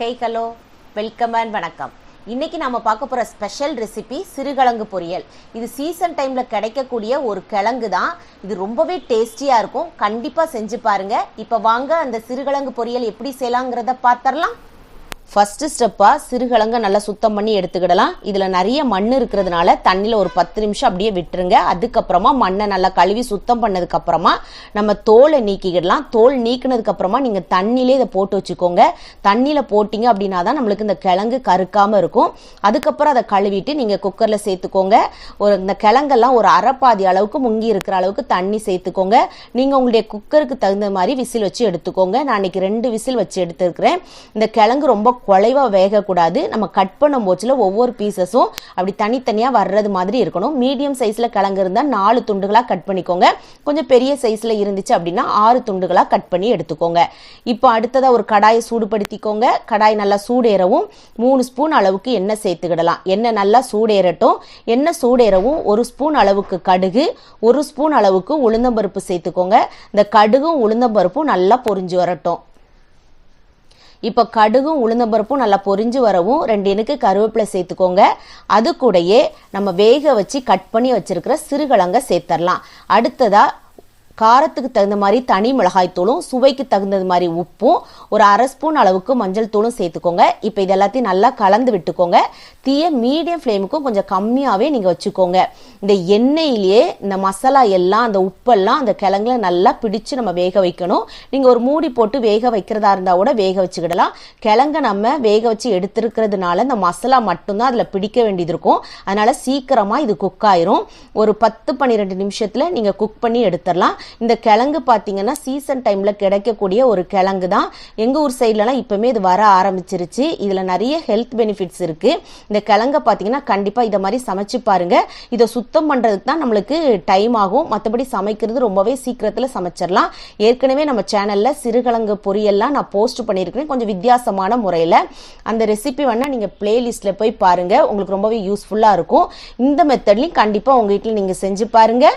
Hey hello welcome and வணக்கம். இன்னைக்கு நாம பார்க்க போற ஸ்பெஷல் ரெசிபி சிறுகிழங்கு பொரியல். இது சீசன் டைம்ல கிடைக்கக்கூடிய ஒரு கிழங்கு தான். இது ரொம்பவே டேஸ்டியா இருக்கும். கண்டிப்பா செஞ்சு பாருங்க. இப்ப வாங்க அந்த சிறுகிழங்கு பொரியல் எப்படி செய்யலாங்கிறத பார்த்தரலாம் ஃபர்ஸ்ட் ஸ்டெப்பாக சிறுகிழங்க நல்லா சுத்தம் பண்ணி எடுத்துக்கிடலாம். இதில் நிறைய மண் இருக்கிறதுனால தண்ணியில் ஒரு பத்து நிமிஷம் அப்படியே விட்டுருங்க. அதுக்கப்புறமா மண்ணை நல்லா கழுவி சுத்தம் பண்ணதுக்கப்புறமா நம்ம தோலை நீக்கிக்கிடலாம். தோல் நீக்கினதுக்கப்புறமா நீங்கள் தண்ணியிலே இதை போட்டு வச்சுக்கோங்க. தண்ணியில் போட்டிங்க அப்படின்னா தான் நம்மளுக்கு இந்த கிழங்கு கருக்காமல் இருக்கும். அதுக்கப்புறம் அதை கழுவிட்டு நீங்கள் குக்கரில் சேர்த்துக்கோங்க. ஒரு இந்த கிழங்கெல்லாம் ஒரு அரைப்பாதி அளவுக்கு முங்கி இருக்கிற அளவுக்கு தண்ணி சேர்த்துக்கோங்க. நீங்கள் உங்களுடைய குக்கருக்கு தகுந்த மாதிரி விசில் வச்சு எடுத்துக்கோங்க. நான் இன்னைக்கு ரெண்டு விசில் வச்சு எடுத்துருக்கிறேன். இந்த கிழங்கு ரொம்ப குலைவா வேகக்கூடாது. நம்ம கட் பண்ணும் போச்சில் ஒவ்வொரு பீசஸும் அப்படி தனித்தனியாக வர்றது மாதிரி இருக்கணும். மீடியம் சைஸில் கிழங்கு இருந்தால் நாலு துண்டுகளாக கட் பண்ணிக்கோங்க. கொஞ்சம் பெரிய சைஸில் இருந்துச்சு அப்படின்னா ஆறு துண்டுகளாக கட் பண்ணி எடுத்துக்கோங்க. இப்போ அடுத்ததாக ஒரு கடாயை சூடுபடுத்திக்கோங்க. கடாய் நல்லா சூடேறவும். மூணு ஸ்பூன் அளவுக்கு எண்ணெய் சேர்த்துக்கிடலாம். எண்ணெய் நல்லா சூடேறட்டும். எண்ணெய் சூடேறவும் ஒரு ஸ்பூன் அளவுக்கு கடுகு ஒரு ஸ்பூன் அளவுக்கு உளுந்தம்பருப்பு சேர்த்துக்கோங்க. இந்த கடுகும் உளுந்தம்பருப்பும் நல்லா பொரிஞ்சு வரட்டும். இப்போ கடுகும் உளுந்தம்பருப்பும் நல்லா பொரிஞ்சு வரவும் ரெண்டு இனுக்கு கருவேப்பிலை சேர்த்துக்கோங்க. அது கூடயே நம்ம வேக வச்சு கட் பண்ணி வச்சிருக்கிற சிறுகிழங்க சேர்த்துடலாம் அடுத்ததா காரத்துக்கு தகுந்த மாதிரி தனி மிளகாய் தூளும் சுவைக்கு தகுந்தது மாதிரி உப்பும் ஒரு அரை ஸ்பூன் அளவுக்கு மஞ்சள் தூளும் சேர்த்துக்கோங்க. இப்போ இது எல்லாத்தையும் நல்லா கலந்து விட்டுக்கோங்க. தீய மீடியம் ஃப்ளேமுக்கும் கொஞ்சம் கம்மியாகவே நீங்கள் வச்சுக்கோங்க. இந்த எண்ணெயிலேயே இந்த மசாலா எல்லாம் அந்த உப்பெல்லாம் அந்த கிழங்குல நல்லா பிடிச்சு நம்ம வேக வைக்கணும். நீங்கள் ஒரு மூடி போட்டு வேக வைக்கிறதா இருந்தால் கூட வேக வச்சுக்கிடலாம். கிழங்க நம்ம வேக வச்சு எடுத்துருக்கிறதுனால இந்த மசாலா மட்டும்தான் அதில் பிடிக்க வேண்டியது இருக்கும். அதனால் சீக்கிரமாக இது குக் ஆயிரும். ஒரு பத்து பன்னிரெண்டு நிமிஷத்தில் நீங்கள் குக் பண்ணி எடுத்துடலாம். இந்த கிழங்கு பார்த்தீங்கன்னா சீசன் டைமில் கிடைக்கக்கூடிய ஒரு கிழங்கு தான் எங்கள் ஊர் சைட்லலாம் இப்போமே இது வர ஆரம்பிச்சிருச்சு. இதில் நிறைய ஹெல்த் பெனிஃபிட்ஸ் இருக்குது இந்த கிழங்கை பார்த்தீங்கன்னா கண்டிப்பாக இதை மாதிரி சமைச்சு பாருங்கள் இதை சுத்தம் பண்ணுறதுக்கு தான் நம்மளுக்கு டைம் ஆகும். மற்றபடி சமைக்கிறது ரொம்பவே சீக்கிரத்தில் சமைச்சிடலாம். ஏற்கனவே நம்ம சேனலில் சிறுகிழங்கு பொரியல்லாம் நான் போஸ்ட் பண்ணியிருக்கிறேன். கொஞ்சம் வித்தியாசமான முறையில். அந்த ரெசிபி வேணால் நீங்கள் பிளேலிஸ்ட்டில் போய் பாருங்கள் உங்களுக்கு ரொம்பவே யூஸ்ஃபுல்லாக இருக்கும். இந்த மெத்தட்லையும் கண்டிப்பாக உங்கள் வீட்டில் நீங்கள் செஞ்சு பாருங்கள்